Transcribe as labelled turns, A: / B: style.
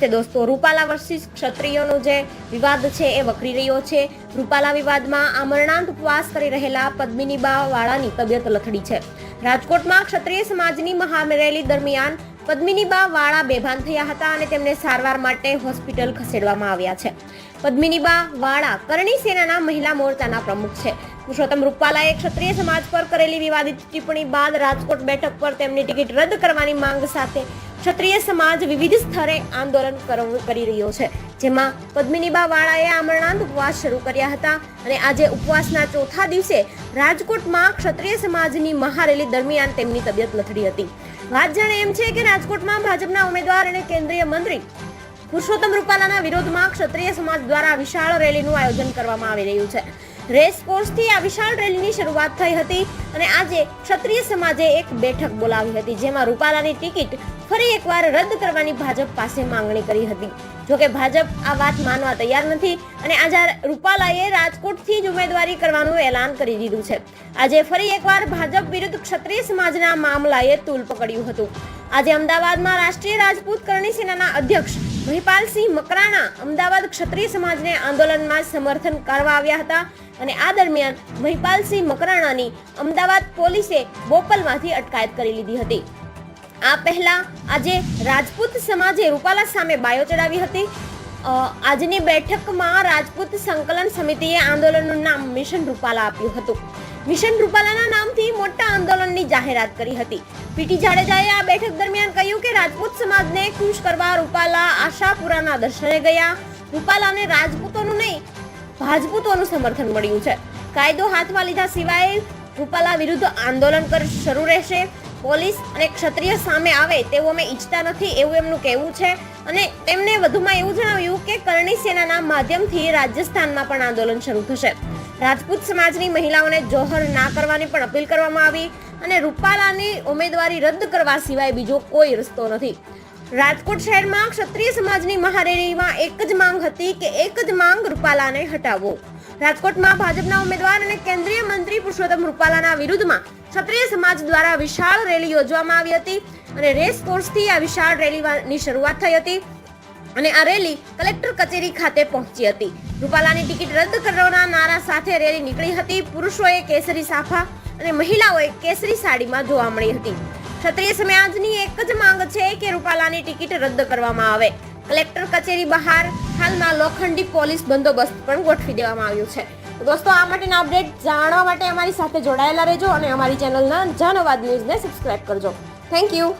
A: તે દોસ્તો રૂપાલા વર્ષિસ ક્ષત્રિયોનો જે વિવાદ છે એ વકરી રહ્યો છે. રૂપાલા વિવાદમાં આમરણાંત ઉપવાસ કરી રહેલા પદ્મિનીબા વાળાની તબિયત લથડી છે. રાજકોટમાં ક્ષત્રિય સમાજની મહામરેલી દરમિયાન પદ્મિનીબા વાળા બેભાન થયા હતા અને તેમને સારવાર માટે હોસ્પિટલ ખસેડવામાં આવ્યા છે. પદ્મિનીબા વાળા કરણી સેનાના મહિલા મોરચાના પ્રમુખ છે. પુરુષોત્તમ રૂપાલાએ ક્ષત્રિય સમાજ પર કરેલી વિવાદિત ટિપ્પણી બાદ રાજકોટ બેઠક પર તેમની ટિકિટ રદ કરવાની માંગ સાથે ક્ષત્રિય સમાજ વિવિધ સ્તરે આંદોલન કરી રહ્યો છે. જેમાં પદ્મિનીબા વાળાએ આમરણાંત ઉપવાસ શરૂ કર્યા હતા અને આજે ઉપવાસના ચોથા દિવસે રાજકોટમાં ક્ષત્રિય સમાજની મહારેલી દરમિયાન તેમની તબિયત લથડી હતી. વાત જાણે એમ છે કે રાજકોટમાં ભાજપના ઉમેદવાર અને કેન્દ્રીય મંત્રી પુરુષોત્તમ રૂપાલાના વિરોધમાં ક્ષત્રિય સમાજ દ્વારા વિશાળ રેલીનું આયોજન કરવામાં આવી રહ્યું છે. રેસ કોર્સથી આ વિશાળ રેલીની શરૂઆત થઈ હતી અને આજે ક્ષત્રિય સમાજે એક બેઠક બોલાવી હતી જેમાં રૂપાલાની ટિકિટ ફરી એકવાર રદ કરવાની ભાજપ પાસે માંગણી કરી હતી. જોકે ભાજપ આ વાત માનવા તૈયાર નથી અને આજે રૂપાલાએ રાજકોટથી જ ઉમેદવારી કરવાનું એલાન કરી દીધું છે. આજે ફરી એકવાર ભાજપ વિરુદ્ધ ક્ષત્રિય સમાજના મામલાએ તૂલ પકડ્યું હતું. આજે અમદાવાદમાં રાષ્ટ્રીય રાજપૂત કરણી સેનાના અધ્યક્ષ મહિપાલસિંહ મકરાણા અમદાવાદ ક્ષત્રિય સમાજને આંદોલનમાં સમર્થન કરવા આવ્યા હતા અને આ દરમિયાન મહિપાલસિંહ મકરાણાની અમદાવાદ પોલીસે બોપલમાંથી અટકાયત કરી લીધી હતી. આ પહેલા આજે રાજપૂત સમાજે રૂપાલા સામે બાયો ચડાવી હતી. આજની બેઠકમાં રાજપૂત સંકલન સમિતિએ આંદોલનનું નામ મિશન રૂપાલા આપ્યું હતું. મિશન રૂપાલાના નામથી મોટા આંદોલનની જાહેરાત કરી હતી. પીટી જાડેજાએ આ બેઠક દરમિયાન કહ્યું કે રાજપૂત સમાજને ખુશ કરવા રૂપાલા આશાપુરાના દર્શને ગયા. રૂપાલાને રાજપૂતોનું નહીં, ભાજપૂતોનું સમર્થન મળ્યું છે. કાયદો હાથમાં લીધા સિવાય રૂપાલા વિરુદ્ધ આંદોલન કર શરૂ રહેશે. પોલીસ અને ક્ષત્રિય સામે આવે તેવું અમે ઈચ્છતા નથી એવું એમનું કહેવું છે. અને તેમણે વધુમાં એવું જણાવ્યું કે કરણી સેનાના માધ્યમથી રાજસ્થાનમાં પણ આંદોલન શરૂ થશે. રાજપૂત સમાજની મહિલાઓને જોહર ના કરવાની પણ અપીલ કરવામાં આવી અને રૂપાલાની ઉમેદવારી રદ કરવા સિવાય બીજો કોઈ રસ્તો નથી. રાજકોટ શહેરમાં ક્ષત્રિય સમાજની મહારેલીમાં એક જ માંગ હતી કે એક જ માંગ રૂપાલાને હટાવો રાજકોટમાં ભાજપના ઉમેદવાર અને કેન્દ્રીય મંત્રી પુરુષોત્તમ રૂપાલાના વિરુદ્ધમાં ક્ષત્રિય સમાજ દ્વારા વિશાળ રેલી યોજવામાં આવી હતી અને રેસ કોર્સથી આ વિશાળ રેલીની શરૂઆત થઈ હતી. અને આ રેલી કલેક્ટર કચેરી ખાતે પહોંચી હતી. રૂપાલાની ટિકિટ રદ કરવાના નારા સાથે રેલી નીકળી હતી. પુરુષોએ કેસરી સાફા અને મહિલાઓએ કેસરી સાડીમાં જોવા મળી હતી. ક્ષત્રિય સમાજની એક જ માંગ છે કે રૂપાલાની ટિકિટ રદ કરવામાં આવે. કલેક્ટર કચેરી બહાર હાલમાં લોખંડી પોલીસ બંદોબસ્ત પણ ગોઠવી દેવામાં આવ્યું છે. દોસ્તો, આ માટેના અપડેટ જાણવા માટે અમારી સાથે જોડાયેલા રહેજો અને અમારી ચેનલના જનવાદ ન્યૂઝને સબસ્ક્રાઇબ કરજો. Thank you